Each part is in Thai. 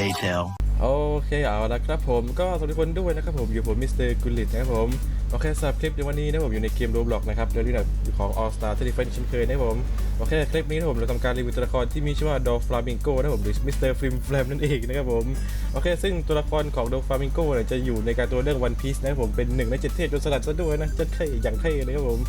later. โอเคเอาละครับผมก็สวัสดีคนด้วยนะครับผมอยู่ผมมิสเตอร์กุลิตนะครับผมโอเคสำหรับคลิปในวันนี้นะผมอยู่ในเกมโรบล็อกนะครับโดยที่แบบของ All Star ที่เป็นเช่นเคยนะผมโอเคคลิปนี้นะผมเราทำการรีวิวตัวละครที่มีชื่อว่าดอฟลามิงโกนะผมหรือมิสเตอร์ฟิล์มแฟลมนั่นเองนะครับผมโอเค ซึ่งตัวละครของดอฟลามิงโกเนี่ยจะอยู่ในการตัวเรื่อง One Piece นะครับผมเป็นหนึ่งในเจ็ดเทพจนสลัดซะด้วยนะจะเท่อย่างเท่เลยครับผม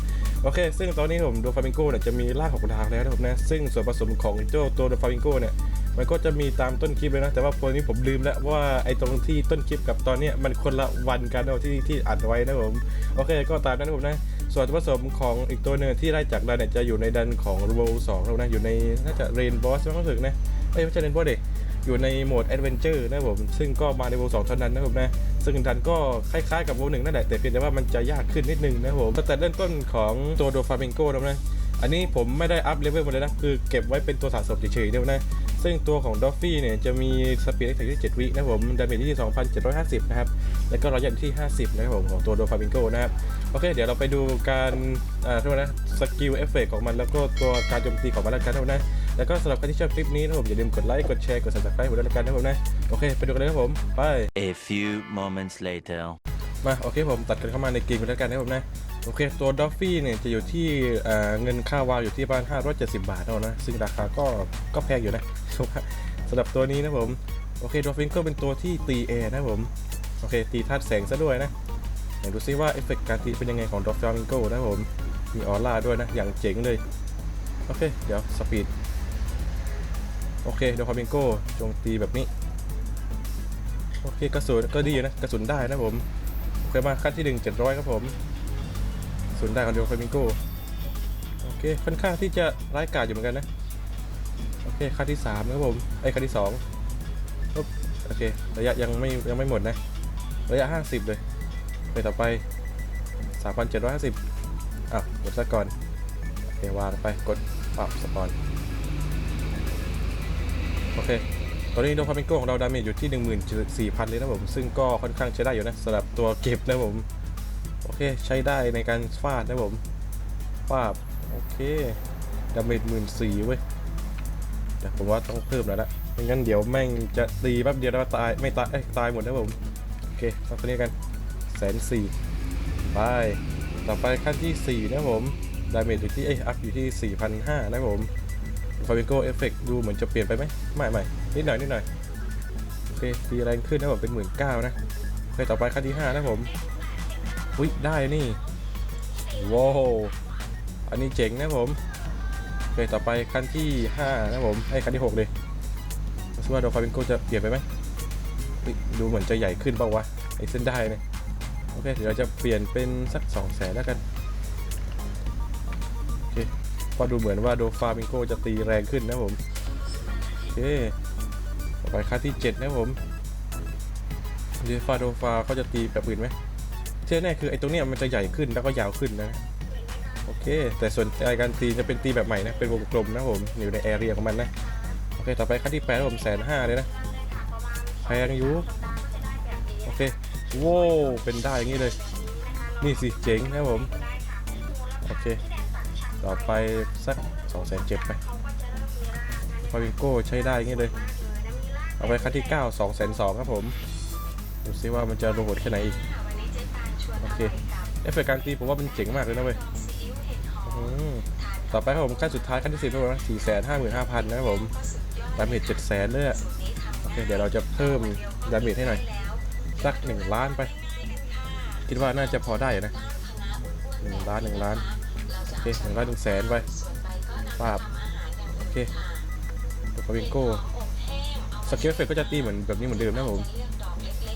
โอเค ซึ่งตอนนี้ผมดอฟลามิงโกเนี่ยจะมีร่างของดาวแล้วนะครับนะซึ่งส่วนผสมของเจ้าตัวดอฟลามิงโกเนี่ย มันก็จะมีตามต้นคลิปเลยนะ แต่ว่าพอนี้ผมลืมแล้วว่าไอ้ตรงที่ต้นคลิปกับตอนเนี้ยมันคนละวันกันนะที่ที่อัดไว้นะผม โอเคก็ตามนั้นผมนะ ส่วนผสมของอีกตัวหนึ่งที่ได้จากดันเนี่ยจะอยู่ในดันของโรสองแล้วนะอยู่ในน่าจะเรนบอสมั้งรู้สึกนะเอ้ยไม่ใช่เรนบอสเด็กอยู่ในโหมดแอดเวนเจอร์นะผม ซึ่งก็มาในโวสองเท่านั้นนะผมนะ ซึ่งดันก็คล้ายๆกับโวหนึ่งนั่นแหละ แต่เพียงแต่ว่ามันจะยากขึ้นนิดนึงนะผมแต่เริ่มต้นของตัวโดฟาเมงโกนะผมนะอันนี้ผมไม่ได้อัพเลเวลมาเลยนะ คือเก็บไว้เป็นตัวสะสมเฉยๆเดียวนะ ซึ่งตัวของดอฟฟี่เนี่ยจะมีสปีดเอ็กซ์ที่ 7 วินะครับผมดาเมจที่ 2,750 นะครับ แล้วก็ระยะที่ 50 นะครับผมของตัวโดฟาบิงโกนะครับ โอเค เดี๋ยวเราไปดูการอ่าเท่านั้นนะสกิลเอฟเฟกของมันแล้วก็ตัวการโจมตีของมันแล้วกันนะครับนะแล้วก็สำหรับใครที่ชอบคลิปนี้นะครับผมอย่าลืมกดไลค์กดแชร์กด subscribe ผมด้วยแล้วกันนะครับผมนะโอเคไปดูกันเลยครับผมไป A few moments later. มาโอเคผมตัดกันเข้ามาในเกมกันแล้วกันนะครับผมนะโอเคตัวดอฟฟี่เนี่ยจะอยู่ที่เอ่อเงินค่าวาวอยู่ที่ประมาณ570 บาทเท่านั้นนะซึ่งราคาก็ก็แพงอยู่นะ สำหรับตัวนี้นะผม โอเคดรอฟฟินก็เป็นตัวที่ตีแอร์นะผม โอเค ตีธาตุแสงซะด้วยนะไหนดูซิว่าเอฟเฟกต์การตีเป็นยังไงของดรอฟฟิงโกนะผม มีออร่าด้วยนะ อย่างเจ๋งเลย โอเค เดี๋ยวสปีด โอเคดรอฟฟิงโกจงตีแบบนี้ โอเค กระสุนก็ดีอยู่นะ กระสุนได้นะผม โอเคมาขั้นที่หนึ่งเจ็ดร้อยครับผมศูนได้ของดียวฟามิงโกโอเค ค่อนข้างที่จะร้ายกาจอยู่เหมือนกันนะ โอเคขั้นที่สามนะครับผมไอ้ขั้นที่สองปุ๊บโอเคระยะยังไม่ยังไม่หมดนะ ระยะห้าสิบเลยไปต่อไปสามพันเจ็ดร้อยห้าสิบอ้าวกดซะก่อนโอเควางไปกดปรับสปอนโอเคตอนนี้โดฟามิโกของเราดาเมจอยู่ที่ 14,000 เลยนะผม ซึ่งก็ค่อนข้างใช้ได้อยู่นะสำหรับตัวเก็บนะผม โอเค ใช้ได้ในการฟาดนะผมฟาดโอเคดาเมจหมื่นสี่เว้ย แต่ผมว่าต้องเพิ่มแล้วละไม่งั้นเดี๋ยวแม่งจะตีแป๊บเดียวแล้วตายไม่ตายเอ้ยตายหมดนะผมโอเคเอาตัวนี้กันแสนสี่ไปต่อไปขั้นที่ 4 นะผมดาเมจอยู่ที่เอ้ยอัพอยู่ที่ 4,500 นะผมฟาบิโกเอฟเฟกดูเหมือนจะเปลี่ยนไปไหมไม่ไม่นิดหน่อยนิดหน่อยโอเคตีแรงขึ้นนะผมเป็นหมื่นเก้านะโอเคต่อไปขั้นที่ห้านะผมอุ้ยได้นี่ว้าวอันนี้เจ๋งนะผม โอเคต่อไปขั้นที่ห้านะผมไอ้ขั้นที่หกเลยมาดูว่าโดฟาบิโกจะเปลี่ยนไปไหมดูเหมือนจะใหญ่ขึ้นเปล่าวะไอ้เส้นได้เนี่ยโอเคเดี๋ยวเราจะเปลี่ยนเป็นสักสองแสนแล้วกันโอเคพราะดูเหมือนว่าโดฟามิงโกจะตีแรงขึ้นนะผมโอเคต่อไปค่าที่ 7 นะผมเดฟาโดฟาเขาจะตีแบบอื่นไหมที่แน่คือไอ้ตรงเนี้ยมันจะใหญ่ขึ้นแล้วก็ยาวขึ้นนะ โอเค แต่ส่วนการตีจะเป็นตีแบบใหม่นะ เป็นวงกลมนะผมอยู่ในแอเรียของมันนะ โอเค ต่อไปค่าที่8นะผมแสนห้าเลยนะแพงอยู่โอเคโว้เป็นได้อย่างนี้เลย นี่สิเจ๋งนะผม โอเค ต่อไปสัก2องแสนเจ็ดไปฟาวิงโก้ใช้ได้อย่างงี้เลย เอาไปขั้นที่9 2องแสนสองครับผม ดูซิว่ามันจะโหดแค่ไหนอีก โอเคเอฟเฟกต์การตีผมว่ามันเจ๋งมากเลยนะเว้ย ต่อไปครับผมขั้นสุดท้ายขั้นที่สิบนะสี่แสนห้าหมื่นห้าพันนะครับผมดาเมจเจ็ดแสนเลยอะโอเคเดี๋ยวเราจะเพิ่มดาเมจให้หน่อยสักหนึ่งล้านไป คิดว่าน่าจะพอได้นะหนึ่งล้านหนึ่งล้านโอเคหนึ่งล้านหนึ่งแสนไปปาบโอเคตัวกวิงโก้สเกลเฟกก็จะตีเหมือนแบบนี้เหมือนเดิมนะผม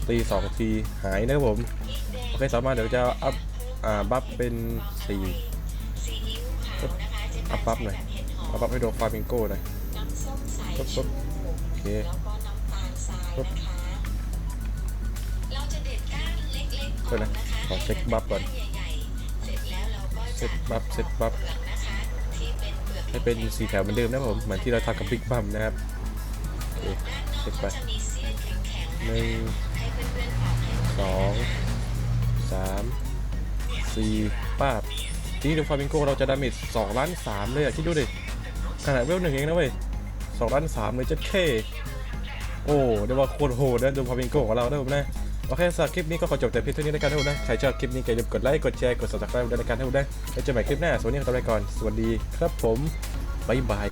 ตีสองทีหายนะครับผมโอเคต่อมาเดี๋ยวจะอัพอ่าบัฟเป็นสี่ อัพบัฟหน่อยอัพบัฟให้โดฟาบิงโก้หน่อยปึ๊บปึ๊บโอเคปึ๊บเดี๋ยวนะขอเช็คบัฟก่อนเซตบัฟเซตบัฟให้เป็นสีแถวเหมือนเดิมนะผม เหมือนที่เราทำกับบิ๊กบัมนะครับโอเคเช็คไปหนึ่งสองสามสี่ป้าบ ทีนี้ดูฟามิงโกเราจะดาเมจสองล้านสามเลยอะคิดดูดิขนาดเวลหนึ่งเองนะเว้ยสองล้านสามเลยจะเท่โอ้เรียกว่าโคตรโหดนะดูฟามิงโกของเรานะผมนะโอเคสำหรับคลิปนี้ก็ขอจบแต่เพียงเท่านี้ในการทุกคนนะใครชอบคลิปนี้ก็อย่าลืมกดไลค์กดแชร์กด subscribe ด้วยในการทุกคนนะแล้วเจอกันใหม่คลิปหน้าสวัสดีครับไปก่อนสวัสดีครับผมบ๊ายบาย